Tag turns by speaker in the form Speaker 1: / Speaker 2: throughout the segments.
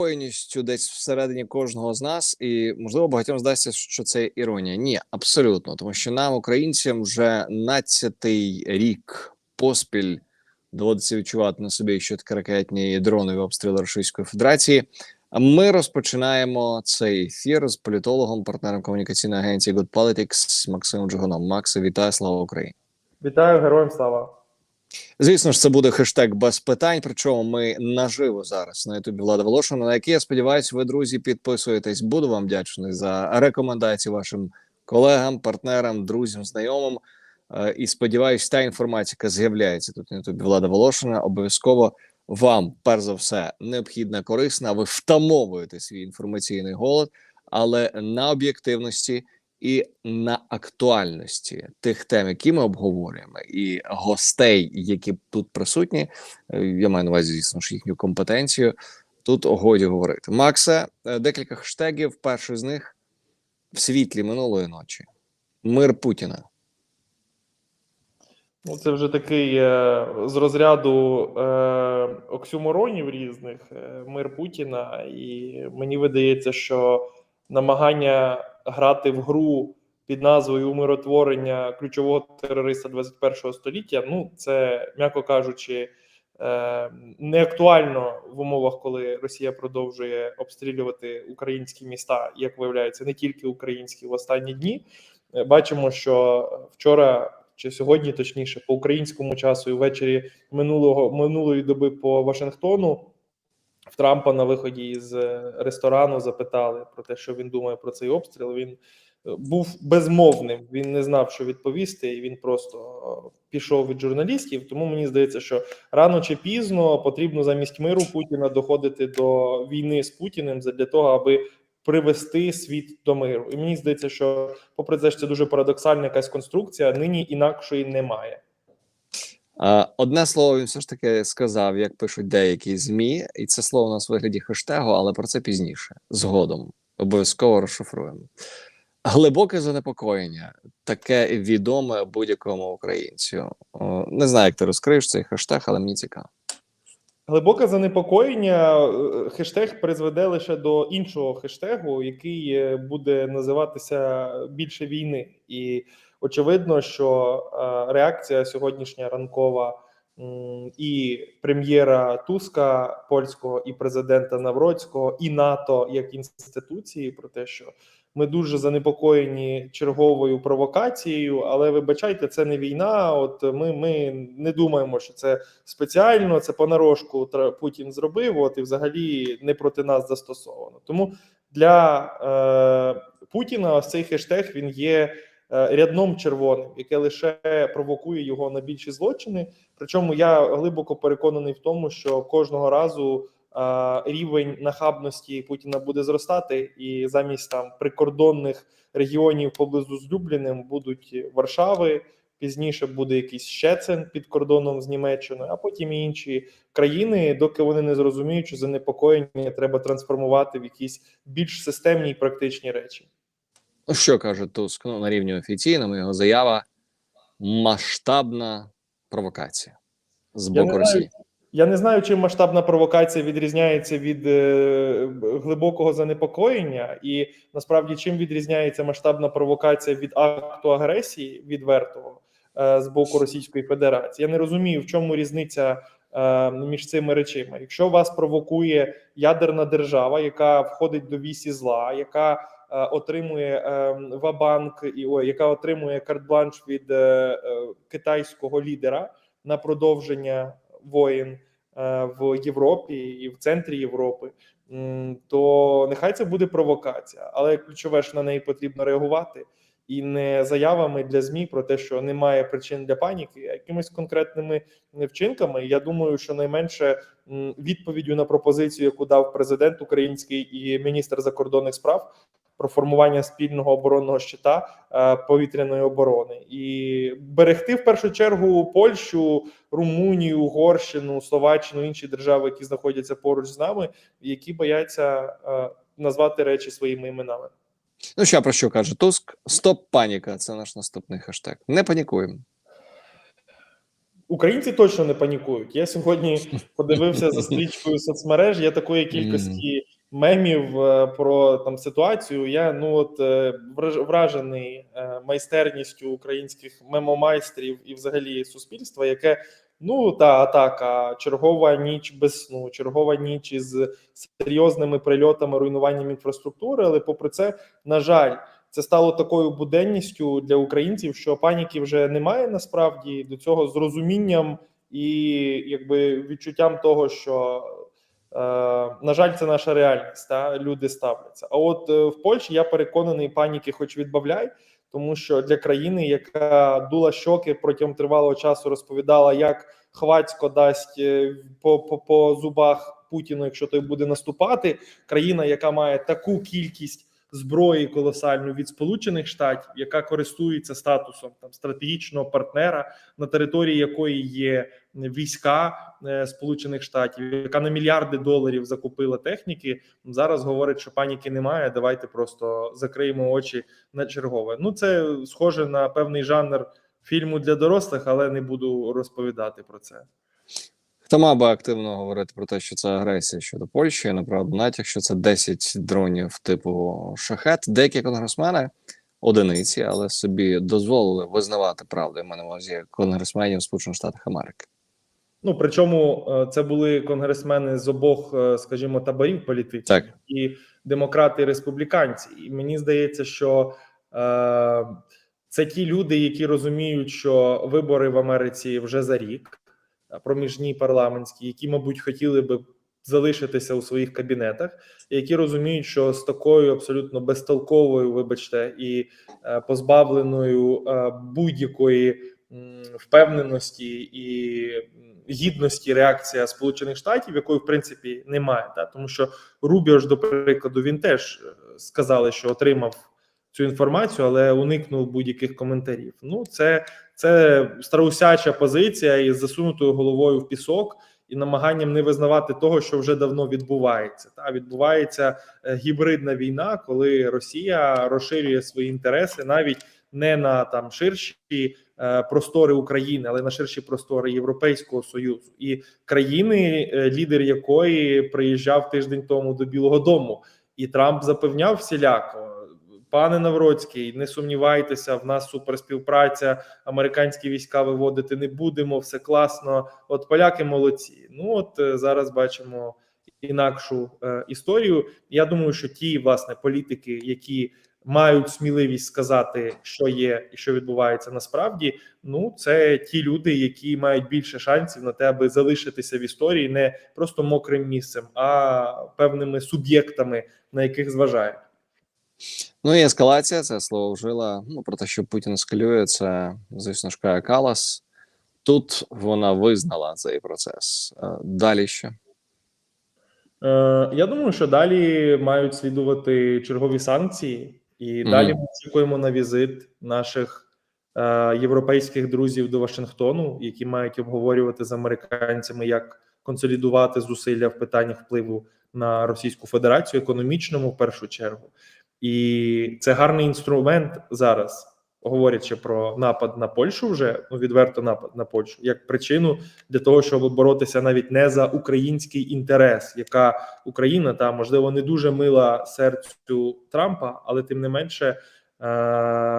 Speaker 1: занепокоєністю десь всередині кожного з нас, і можливо багатьом здасться, що це іронія. Ні, абсолютно, тому що нам, українцям, вже 12-й рік поспіль доводиться відчувати на собі, що таке ракетні і дронові обстріли Російської Федерації. Ми розпочинаємо цей ефір з політологом, партнером комунікаційної агенції Good Politics Максимом Джигуном. Максе, вітаю, слава Україні!
Speaker 2: Вітаю, героям слава!
Speaker 1: Звісно ж, це буде хештег без питань. Причому ми наживо зараз на ютубі Влада Волошина, на який я сподіваюся, ви друзі підписуєтесь. Буду вам вдячний за рекомендації вашим колегам, партнерам, друзям, знайомим. Е, І сподіваюся, та інформація, яка з'являється тут на ютубі Влада Волошина, обов'язково вам, перш за все, необхідна, корисна. Ви втамовуєте свій інформаційний голод, але на об'єктивності і на актуальності тих тем, які ми обговорюємо, і гостей, які тут присутні, е, я маю на увазі, звісно ж, їхню компетенцію. Тут годі говорити. Максе, е, декілька хештегів. Перший з них в світлі минулої ночі. Мир Путіна.
Speaker 2: Ну, це вже такий е, з розряду е, оксюморонів різних е, мир Путіна, і мені видається, що намагання грати в гру під назвою умиротворення ключового терориста 21 століття. Ну, це м'яко кажучи, е, не актуально в умовах, коли Росія продовжує обстрілювати українські міста, як виявляється, не тільки українські в останні дні. Е, Бачимо, що вчора чи сьогодні, точніше, по українському часу, і ввечері минулого минулої доби по Вашингтону в Трампа на виході з ресторану запитали про те, що він думає про цей обстріл. Він е, був безмовним, він не знав, що відповісти, і він просто е, пішов від журналістів. Тому мені здається, що рано чи пізно потрібно замість миру Путіна доходити до війни з Путіним для того, аби привести світ до миру. І мені здається, що, попри те, що це дуже парадоксальна якась конструкція, нині інакшої немає.
Speaker 1: Одне слово він все ж таки сказав, як пишуть деякі змі, і це слово у нас в вигляді хештегу, але про це пізніше. Згодом обов'язково розшифруємо. Глибоке занепокоєння, таке відоме будь-якому українцю. Не знаю, як ти розкриєш цей хештег, але мені цікаво.
Speaker 2: Глибоке занепокоєння. е, Хештег призведе лише до іншого хештегу, який е, буде називатися більше війни. І очевидно, що е, реакція сьогоднішня ранкова і прем'єра Туска польського, і президента Навроцького, і НАТО як інституції про те, що ми дуже занепокоєні черговою провокацією, але вибачайте, це не війна. От ми, ми не думаємо, що це спеціально, це понарошку Путін зробив. От і взагалі не проти нас застосовано. Тому для е, Путіна ось цей хештег він є рядном червоним, яке лише провокує його на більші злочини. Причому я глибоко переконаний в тому, що кожного разу е, рівень нахабності Путіна буде зростати, і замість там прикордонних регіонів поблизу з Любліним будуть Варшави. Пізніше буде якийсь Щецин під кордоном з Німеччиною, а потім і інші країни, доки вони не зрозуміють, що занепокоєння треба трансформувати в якісь більш системні і практичні речі.
Speaker 1: Ну, що каже Туск? Ну, на рівні офіційному його заява масштабна провокація з боку Росії.
Speaker 2: знаю, я не знаю, чим масштабна провокація відрізняється від е, глибокого занепокоєння, і насправді чим відрізняється масштабна провокація від акту агресії відвертого е, з боку Російської Федерації. Я не розумію, в чому різниця е, між цими речима. Якщо вас провокує ядерна держава, яка входить до вісі зла, яка отримує е, вабанк і ой, яка отримує карт-бланш від е, е, китайського лідера на продовження воєн е, в Європі і в центрі Європи, то нехай це буде провокація, але ключове ж на неї потрібно реагувати. І не заявами для змі про те, що немає причин для паніки, а якимись конкретними вчинками. Я думаю, що найменше відповіддю на пропозицію, яку дав президент український і міністр закордонних справ про формування спільного оборонного щита е, повітряної оборони і берегти в першу чергу Польщу, Румунію, Угорщину, Словаччину, інші держави, які знаходяться поруч з нами, які бояться е, назвати речі своїми іменами.
Speaker 1: Ну, що про що каже Туск? Стоп паніка. Це наш наступний хештег. Не панікуємо.
Speaker 2: Українці точно не панікують. Я сьогодні подивився за стрічкою соцмереж. Я такої кількості мемів е, про там ситуацію. Я ну от е, вражений е, майстерністю українських мемомайстрів і взагалі суспільства, яке ну та атака, чергова ніч без сну, чергова ніч із серйозними прильотами, руйнуванням інфраструктури. Але попри це, на жаль, це стало такою буденністю для українців, що паніки вже немає насправді до цього з розумінням і якби відчуттям того, що на жаль, це наша реальність. Та люди ставляться. А от е, в Польщі я переконаний, паніки, хоч відбавляй, тому що для країни, яка дула щоки протягом тривалого часу, розповідала, як хвацько дасть е, по, по, по зубах Путіну, якщо той буде наступати, країна, яка має таку кількість зброї колосальну від Сполучених Штатів, яка користується статусом там стратегічного партнера, на території якої є війська е, Сполучених Штатів, яка на мільярди доларів закупила техніки. Зараз говорить, що паніки немає. Давайте просто закриємо очі на чергове. Ну це схоже на певний жанр фільму для дорослих, але не буду розповідати про це.
Speaker 1: Хто мав би активно говорити про те, що це агресія щодо Польщі, направду, натяк, що це 10 дронів типу шахет. Деякі конгресмени, одиниці, але собі дозволили визнавати правду. Я маю на увазі конгресменів Сполучених Штатів Америки.
Speaker 2: Ну причому е, це були конгресмени з обох, е, скажімо, таборів політичних
Speaker 1: Так.
Speaker 2: і демократи, і республіканці. І мені здається, що е, це ті люди, які розуміють, що вибори в Америці вже за рік, проміжні парламентські, які, мабуть, хотіли би залишитися у своїх кабінетах, які розуміють, що з такою абсолютно безтолковою, вибачте, і е, позбавленою е, будь-якої впевненості і гідності реакція Сполучених Штатів, якої в принципі немає, та тому що Рубіо ж, до прикладу, він теж е, сказали, що отримав цю інформацію, але уникнув будь-яких коментарів. Ну, це, це страусяча позиція із засунутою головою в пісок. І намаганням не визнавати того, що вже давно відбувається. Та відбувається е, гібридна війна, коли Росія розширює свої інтереси навіть не на там ширші е, простори України, але на ширші простори Європейського союзу і країни, е, лідер якої приїжджав тиждень тому до Білого Дому, і Трамп запевняв всіляко. Пане Навроцький, не сумнівайтеся, в нас суперспівпраця, американські війська виводити не будемо, все класно. От поляки молодці. Ну от е, зараз бачимо інакшу е, історію. Я думаю, що ті власне політики, які мають сміливість сказати, що є і що відбувається насправді. Ну це ті люди, які мають більше шансів на те, аби залишитися в історії не просто мокрим місцем, а певними суб'єктами, на яких зважають.
Speaker 1: Ну і ескалація, це слово вжила. Ну про те, що Путін ескалює, це звісно ж Кая Калас. Тут вона визнала цей процес. Е, Далі що?
Speaker 2: Е, я думаю, що далі мають слідувати чергові санкції, і
Speaker 1: Мгм.
Speaker 2: далі ми очікуємо на візит наших е, європейських друзів до Вашингтону, які мають обговорювати з американцями, як консолідувати зусилля в питаннях впливу на Російську Федерацію, економічному в першу чергу. І це гарний інструмент зараз, говорячи про напад на Польщу, вже ну відверто напад на Польщу, як причину для того, щоб боротися навіть не за український інтерес, яка Україна та можливо не дуже мила серцю Трампа, але тим не менше е-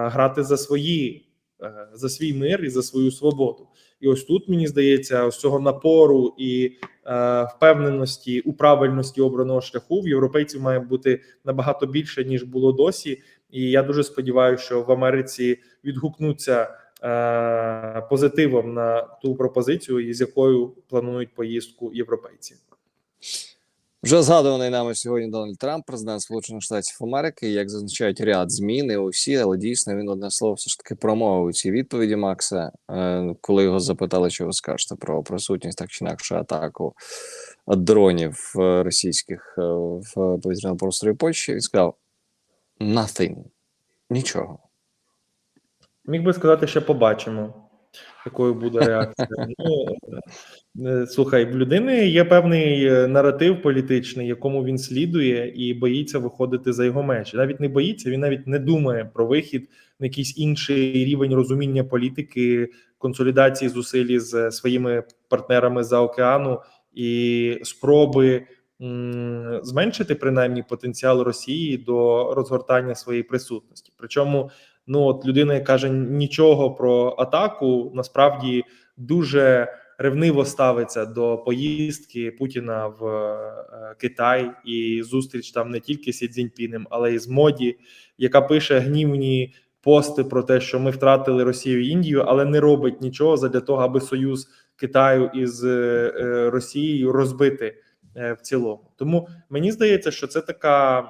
Speaker 2: грати за свої. е, За свій мир і за свою свободу, і ось тут мені здається, ось цього напору і е, впевненості у правильності обраного шляху в європейців має бути набагато більше ніж було досі. І я дуже сподіваюся, що в Америці відгукнуться е, позитивом на ту пропозицію, із якою планують поїздку європейці.
Speaker 1: Вже згадуваний нами сьогодні Дональд Трамп, президент Сполучених Штатів Америки. Як зазначають ряд змін, і усі, але дійсно він одне слово все ж таки промовив у цій відповіді Макса, е, коли його запитали, що ви скажете про присутність так чи інакше атаку дронів е, російських е, в повітряному просторі Польщі. Він сказав nothing, нічого.
Speaker 2: Міг би сказати, що побачимо, якою буде реакція. Ну, е, слухай, в людини є певний е, наратив політичний, якому він слідує, і боїться виходити за його межі. Навіть не боїться, він навіть не думає про вихід на якийсь інший рівень розуміння політики, консолідації зусиль з своїми партнерами за океану і спроби зменшити принаймні потенціал Росії до розгортання своєї присутності. Причому, ну от людина, яка каже нічого про атаку, насправді дуже ревниво ставиться до поїздки Путіна в е, Китай і зустріч там не тільки з Цзіньпінем, але й з моді, яка пише гнівні пости про те, що ми втратили Росію і Індію, але не робить нічого задля того, аби союз Китаю із е, е, Росією розбити в цілому. Тому мені здається, що це така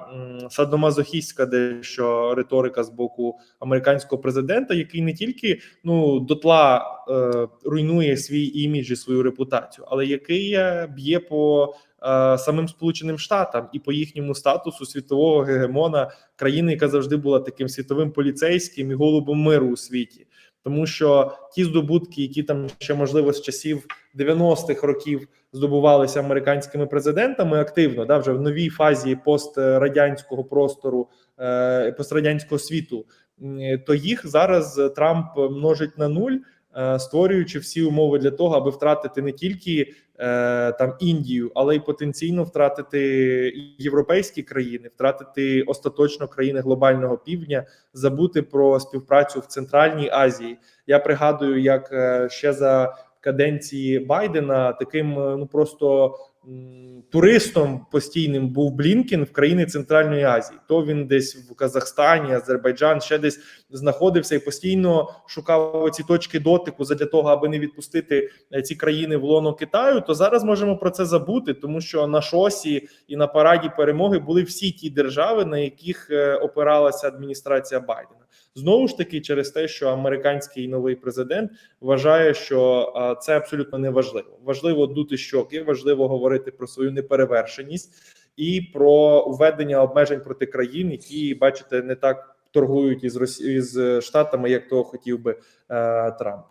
Speaker 2: садомазохістська дещо риторика з боку американського президента, який не тільки ну дотла е, руйнує свій імідж і свою репутацію, але який е, б'є по е, самим Сполученим Штатам і по їхньому статусу світового гегемона країни, яка завжди була таким світовим поліцейським і голубом миру у світі. Тому що ті здобутки, які там ще можливо з часів 90-х років здобувалися американськими президентами активно, да, вже в новій фазі пострадянського простору, е, пострадянського світу, то їх зараз Трамп множить на нуль, е, створюючи всі умови для того, аби втратити не тільки там Індію, але й потенційно втратити європейські країни, втратити остаточно країни глобального півдня, забути про співпрацю в Центральній Азії. Я пригадую, як е, ще за каденції Байдена таким е, ну просто туристом постійним був Блінкен в країни Центральної Азії. То він десь в Казахстані, Азербайджан, ще десь знаходився і постійно шукав ці точки дотику для того, аби не відпустити е, ці країни в лоно Китаю. То зараз можемо про це забути, тому що на шосі і на параді перемоги були всі ті держави, на яких е, опиралася адміністрація Байдена. Знову ж таки, через те, що американський новий президент вважає, що це абсолютно не важливо. Важливо дути щоки, важливо говорити про свою неперевершеність і про введення обмежень проти країн, які бачите не так торгують із Росі... із штатами, як того хотів би е, Трамп.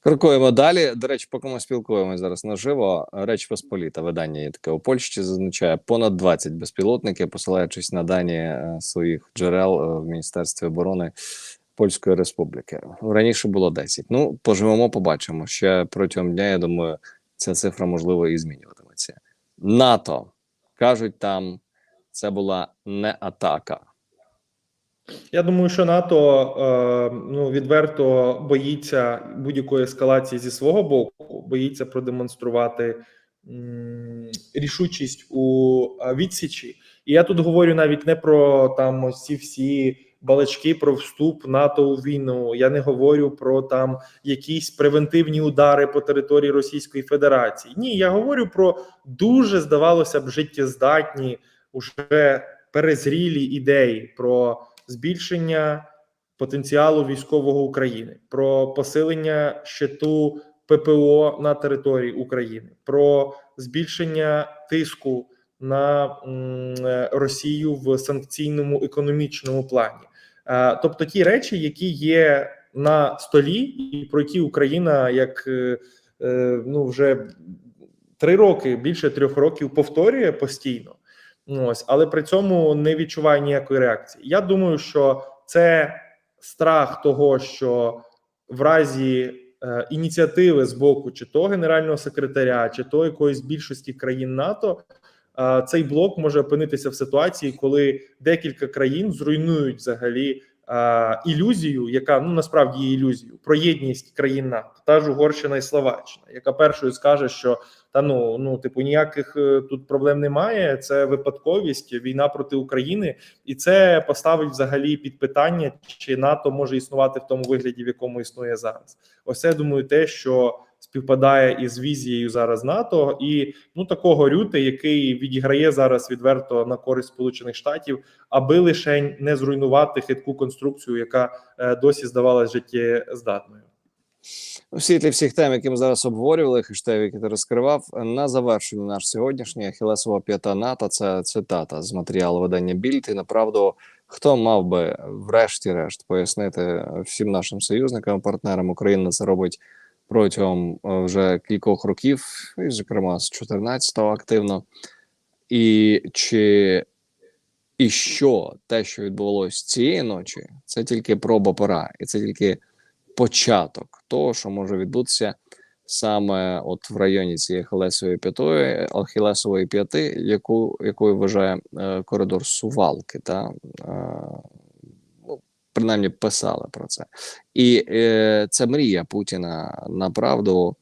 Speaker 1: Крокуємо далі. До речі, поки ми спілкуємося зараз наживо, Реч Посполіта видання є таке у Польщі зазначає понад 20 безпілотників, посилаючись на дані е, своїх джерел е, в Міністерстві оборони Польської Республіки. Раніше було 10. Ну, поживемо, побачимо. Ще протягом дня, я думаю, ця цифра можливо і змінюватиметься. НАТО кажуть, там це була не атака.
Speaker 2: Я думаю, що НАТО е, ну відверто боїться будь-якої ескалації зі свого боку, боїться продемонструвати рішучість у е, відсічі. І я тут говорю навіть не про там ці всі балачки про вступ НАТО у війну. Я не говорю про там якісь превентивні удари по території Російської Федерації. Ні, я говорю про дуже здавалося б життєздатні, уже перезрілі ідеї про збільшення потенціалу військового України, про посилення щиту ППО на території України, про збільшення тиску на е, Росію в санкційному економічному плані. Е, Тобто ті речі, які є на столі, і про які Україна як е, ну вже три роки, більше трьох років повторює постійно. Ось, але при цьому не відчуває ніякої реакції. Я думаю, що це страх того, що в разі е, ініціативи з боку чи то генерального секретаря, чи то якоїсь більшості країн НАТО, е, цей блок може опинитися в ситуації, коли декілька країн зруйнують взагалі е, ілюзію, яка ну насправді є ілюзією про єдність країн НАТО, та ж Угорщина і Словаччина, яка першою скаже, що та ну ну типу ніяких е, тут проблем немає. Це випадковість, війна проти України, і це поставить взагалі під питання, чи НАТО може існувати в тому вигляді, в якому існує зараз. Ось це, думаю, те, що співпадає із візією зараз НАТО, і ну такого рюти, який відіграє зараз відверто на користь Сполучених Штатів, аби лише не зруйнувати хитку конструкцію, яка е, досі здавалась життєздатною.
Speaker 1: У світлі всіх тем, які ми зараз обговорювали, хештег, які ти розкривав, на завершення наш сьогоднішній Ахілесова п'ята НАТО. Це цитата з матеріалу видання Більд. І направду, хто мав би врешті-решт пояснити всім нашим союзникам, партнерам України це робить протягом е, вже кількох років, і, зокрема, з 14-го активно. І чи і що те, що відбулося цієї ночі, це тільки проба пора, і це тільки початок того, що може відбутися саме от в районі цієї Ахілесової п'ятої, Ахілесової п'яти, яку якою вважає е, коридор Сувалки, та е, ну, принаймні писали про це. І е, це мрія Путіна направду,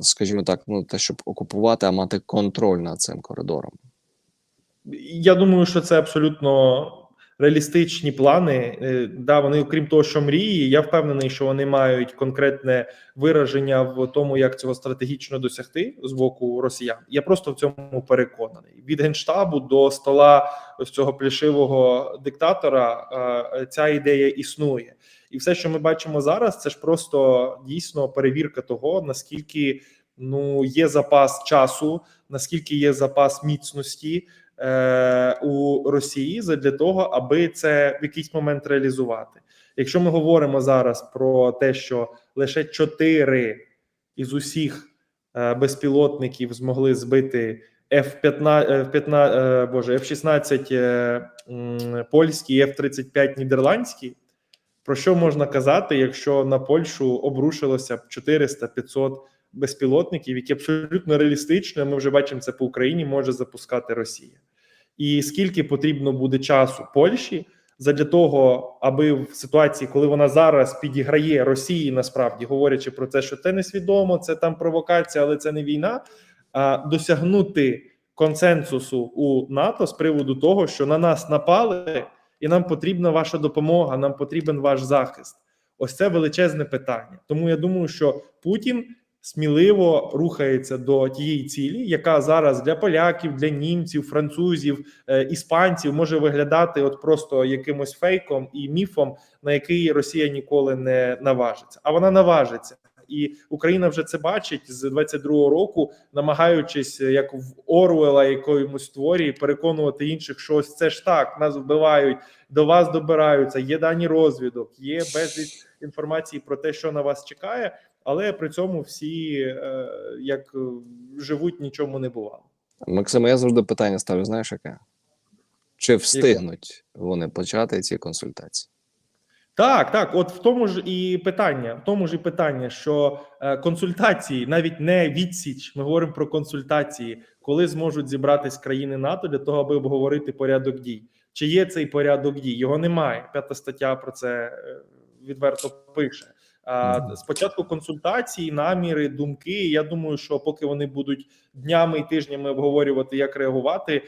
Speaker 1: скажімо так, ну те, щоб окупувати, а мати контроль над цим коридором.
Speaker 2: Я думаю, що це абсолютно реалістичні плани. Е, Да, вони, окрім того, що мрії, я впевнений, що вони мають конкретне вираження в тому, як цього стратегічно досягти з боку росіян. Я просто в цьому переконаний. Від генштабу до стола ось цього плішивого диктатора е, ця ідея існує. І все, що ми бачимо зараз, це ж просто дійсно перевірка того, наскільки ну є запас часу, наскільки є запас міцності у Росії для того, аби це в якийсь момент реалізувати. Якщо ми говоримо зараз про те, що лише чотири із усіх е, безпілотників змогли збити F-15, е, F-15 е, боже, F-16 е, м, польський, F-35 нідерландський, про що можна казати, якщо на Польщу обрушилося б 400-500 безпілотників, які абсолютно реалістично, ми вже бачимо це по Україні, може запускати Росія. І скільки потрібно буде часу Польщі задля того, аби в ситуації, коли вона зараз підіграє Росії, насправді говорячи про те, що це несвідомо, це там провокація, але це не війна, а досягнути консенсусу у НАТО з приводу того, що на нас напали, і нам потрібна ваша допомога, нам потрібен ваш захист. Ось це величезне питання. Тому я думаю, що Путін сміливо рухається до тієї цілі, яка зараз для поляків, для німців, французів, е, іспанців може виглядати от просто якимось фейком і міфом, на який Росія ніколи не наважиться. А вона наважиться. І Україна вже це бачить з 22-го року, намагаючись е, як в Орвела якомусь творі переконувати інших, що ось це ж так, нас вбивають, до вас добираються. Є дані розвідок, є безліч інформації про те, що на вас чекає, але при цьому всі е, як е, живуть, нічому не бувало.
Speaker 1: Максиме, я завжди питання ставлю: знаєш, яке? Чи встигнуть вони почати ці консультації?
Speaker 2: Так, так, от в тому ж і питання, в тому ж і питання, що е, консультації, навіть не відсіч, ми говоримо про консультації, коли зможуть зібратись країни НАТО для того, аби обговорити порядок дій. Чи є цей порядок дій? Його немає. П'ята стаття про це відверто пише. Спочатку консультації, наміри, думки. Я думаю, що поки вони будуть днями і тижнями обговорювати, як реагувати,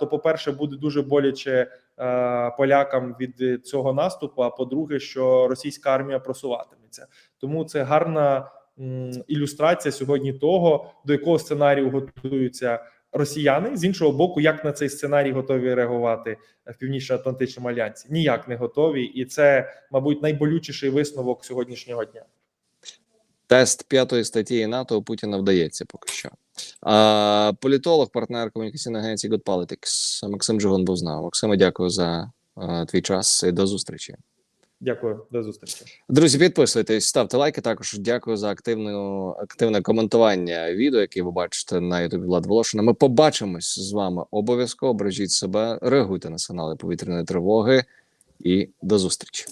Speaker 2: то по перше, буде дуже боляче полякам від цього наступу. А по-друге, що російська армія просуватиметься. Тому це гарна ілюстрація сьогодні того, до якого сценарію готуються росіяни. З іншого боку, як на цей сценарій готові реагувати в північно-атлантичному альянсі? Ніяк не готові, і це, мабуть, найболючіший висновок сьогоднішнього дня.
Speaker 1: Тест п'ятої статті НАТО Путіна вдається поки що. А, політолог, партнер комунікаційної агенції Good Politics Максим Джигун був з нами. Максиме, дякую за а, твій час і до зустрічі.
Speaker 2: Дякую, до зустрічі.
Speaker 1: Друзі, підписуйтесь, ставте лайки. Також дякую за активну активне коментування відео, яке ви бачите на Ютубі Влад Волошина. Ми побачимось з вами обов'язково. Бережіть себе, реагуйте на сигнали повітряної тривоги і до зустрічі.